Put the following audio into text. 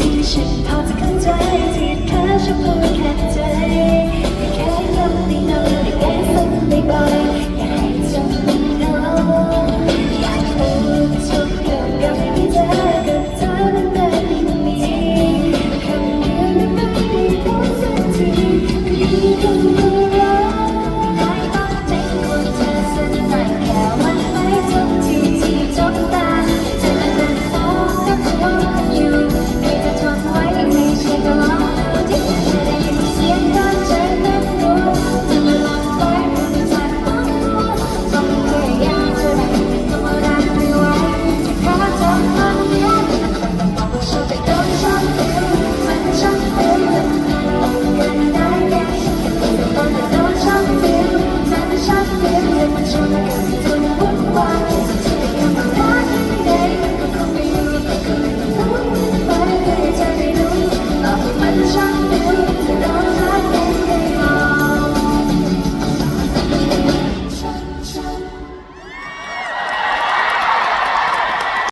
ที่ฉันพอจะเข้าใจที่แค่เฉพาะ